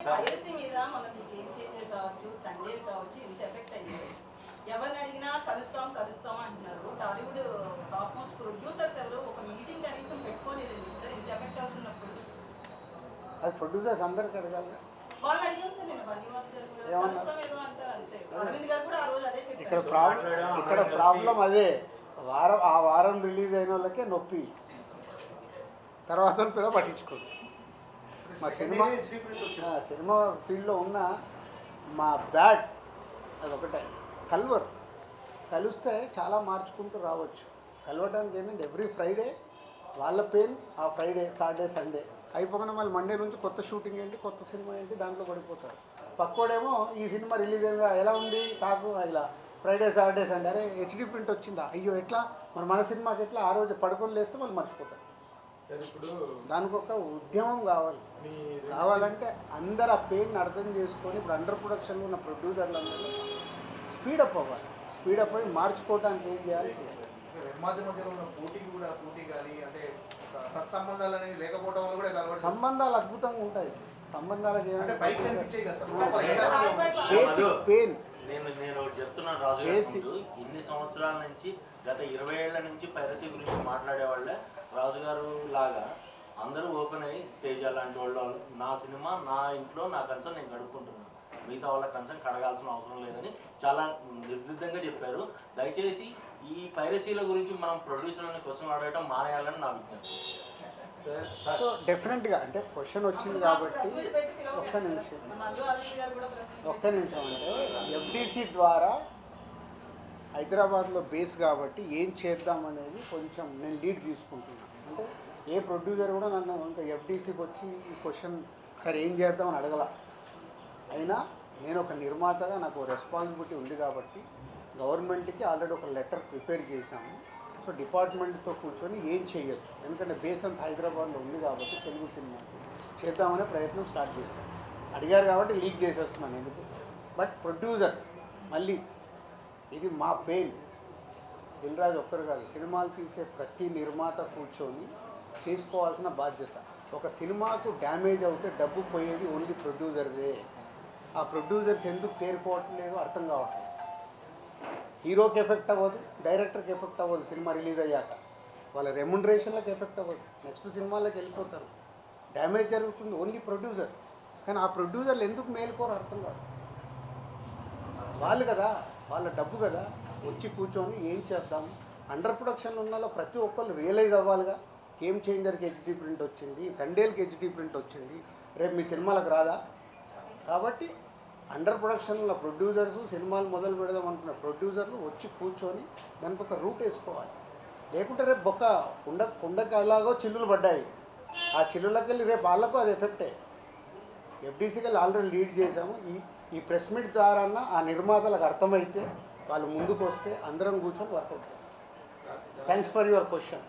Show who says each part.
Speaker 1: మీద కావచ్చు తండ్రి కావచ్చు ఇంత ఎఫెక్ట్ అయ్యింది. ఎవరిని అడిగినా కలుస్తాం కలుస్తాం అంటున్నారు. టాలీవుడ్ టాప్ మోస్ట్ ప్రొడ్యూసర్స్ ఎవరు ఒక మీటింగ్ కనీసం పెట్టుకోలేదు సార్? ఇంత ఎఫెక్ట్ అవుతున్నప్పుడు.
Speaker 2: అది ప్రొడ్యూసర్స్ అందరికి అడగాలి
Speaker 1: వాళ్ళు అడిగాం సార్ నేను బన్నీవాస్ గారు కూడా.
Speaker 2: ఏమన్నారు?
Speaker 1: కలుస్తాం ఏదో అంటారు అంతే. అరవింద్ గారు కూడా ఆ రోజు అదే
Speaker 2: ఇక్కడ ప్రాబ్లం ఇక్కడ ప్రాబ్లం అదే. వారం ఆ వారం రిలీజ్ అయిన వాళ్ళకే నొప్పి. తర్వాత వాళ్ళు పెద్ద పట్టించుకోరు మా సినిమా ఆ, సినిమా ఫీల్డ్లో ఉన్న మా బ్యాడ్ అది ఒకటే కల్వర్. కలిస్తే చాలా మార్చుకుంటూ రావచ్చు. కలవటానికి ఏంటంటే ఎవ్రీ ఫ్రైడే వాళ్ళ పెయిన్ ఆ ఫ్రైడే సాటర్డే సండే. అయిపోగానే మళ్ళీ మండే నుంచి కొత్త షూటింగ్ ఏంటి కొత్త సినిమా ఏంటి దాంట్లో పడిపోతారు. పక్కోడేమో ఈ సినిమా రిలీజ్ అయిందా ఎలా ఉంది టాకు ఇలా ఫ్రైడే సాటర్డే సండే అరే హెచ్డి ప్రింట్ వచ్చిందా? అయ్యో ఎట్లా? మరి మన సినిమాకి ఎట్లా? ఆ రోజు పడుకొని లేస్తే వాళ్ళు మర్చిపోతారు. దానికి ఒక ఉద్యమం కావాలి. కావాలంటే అందరు ఆ పెయిన్ అర్థం చేసుకొని ఇప్పుడు అండర్ ప్రొడక్షన్లో ఉన్న ప్రొడ్యూసర్లు అందరూ స్పీడప్ అవ్వాలి. స్పీడప్ అయ్యి మార్చుకోవడానికి ఏం చేయాలి? సంబంధాలు అద్భుతంగా ఉంటాయి. Basic pain.
Speaker 3: నేను నేను చెప్తున్నాను రాజు గారి ఇన్ని సంవత్సరాల నుంచి గత ఇరవై ఏళ్ళ నుంచి పైరసీ గురించి మాట్లాడేవాళ్ళే రాజు గారు లాగా. అందరూ ఓపెన్ అయ్యి తేజ లాంటి వాళ్ళు నా సినిమా నా ఇంట్లో నా కంచం నేను కడుక్కుంటున్నాను. మిగతా వాళ్ళ కంచం కడగాల్సిన అవసరం లేదని చాలా నిర్దిష్టంగా చెప్పారు. దయచేసి ఈ పైరసీల గురించి మనం ప్రొడ్యూసర్లని క్వశ్చన్ అడగడం మానేయాలని నా విజ్ఞప్తి.
Speaker 2: సో డెఫినెట్గా అంటే క్వశ్చన్ వచ్చింది కాబట్టి ఒక్క నిమిషం. ఒక్క నిమిషం అంటే ఎఫ్డిసి ద్వారా హైదరాబాద్లో బేస్ కాబట్టి ఏం చేద్దాం అనేది కొంచెం నేను లీడ్ తీసుకుంటున్నాను అంటే ఏ ప్రొడ్యూసర్ కూడా నన్ను ఇంకా ఎఫ్డీసీకి వచ్చి ఈ క్వశ్చన్ సరే ఏం చేద్దాం అని అడగల. అయినా నేను ఒక నిర్మాతగా నాకు రెస్పాన్సిబిలిటీ ఉంది కాబట్టి గవర్నమెంట్కి ఆల్రెడీ ఒక లెటర్ ప్రిపేర్ చేశాము. సో డిపార్ట్మెంట్తో కూర్చొని ఏం చేయొచ్చు? ఎందుకంటే బేస్ అంత హైదరాబాద్లో ఉంది కాబట్టి తెలుగు సినిమా. చేద్దామనే ప్రయత్నం స్టార్ట్ చేశాను అడిగారు కాబట్టి లీక్ చేసేస్తున్నాను ఎందుకు? బట్ ప్రొడ్యూసర్ మళ్ళీ ఇది మా పెయిన్. దిల్రాజ్ ఒక్కరు కాదు సినిమాలు తీసే ప్రతి నిర్మాత కూర్చొని చేసుకోవాల్సిన బాధ్యత. ఒక సినిమాకు డ్యామేజ్ అవుతే డబ్బు పోయేది ఓన్లీ ప్రొడ్యూసర్దే. ఆ ప్రొడ్యూసర్స్ ఎందుకు తేరుకోవట్లేదు అర్థం కావట్లేదు. హీరోకి ఎఫెక్ట్ అవ్వదు డైరెక్టర్కి ఎఫెక్ట్ అవ్వదు సినిమా రిలీజ్ అయ్యాక. వాళ్ళ రెమ్యునరేషన్లకు ఎఫెక్ట్ అవ్వదు. నెక్స్ట్ సినిమాలకు వెళ్ళిపోతారు. డ్యామేజ్ జరుగుతుంది ఓన్లీ ప్రొడ్యూసర్. కానీ ఆ ప్రొడ్యూసర్లు ఎందుకు మేలుకోరు అర్థం కాదు. వాళ్ళు కదా వాళ్ళ డబ్బు కదా. వచ్చి కూర్చొని ఏం చేద్దాం? అండర్ ప్రొడక్షన్ ఉన్న ప్రతి ఒక్కళ్ళు రియలైజ్ అవ్వాలిగా. గేమ్ చేంజర్కి హెచ్డీ ప్రింట్ వచ్చింది తండేల్కి హెచ్డీ ప్రింట్ వచ్చింది. రేపు మీ సినిమాలకు రాదా? కాబట్టి అండర్ ప్రొడక్షన్లో ప్రొడ్యూసర్స్ సినిమాలు మొదలు పెడదాం అనుకున్న ప్రొడ్యూసర్లు వచ్చి కూర్చొని దానికి ఒక రూట్ వేసుకోవాలి. లేకుంటే రేపు బొక్క కుండ కుండకు అలాగో చిల్లులు పడ్డాయి. ఆ చిల్లులకు వెళ్ళి రేపు వాళ్ళకు అది ఎఫెక్టే ఎఫ్డీసీకి ఆల్రెడీ లీడ్ చేశాము. ఈ ఈ ప్రెస్ మీట్ ద్వారా ఆ నిర్మాతలకు అర్థమైతే వాళ్ళు ముందుకు వస్తే అందరం కూర్చొని వర్కౌట్ చేస్తాం. Thanks for your question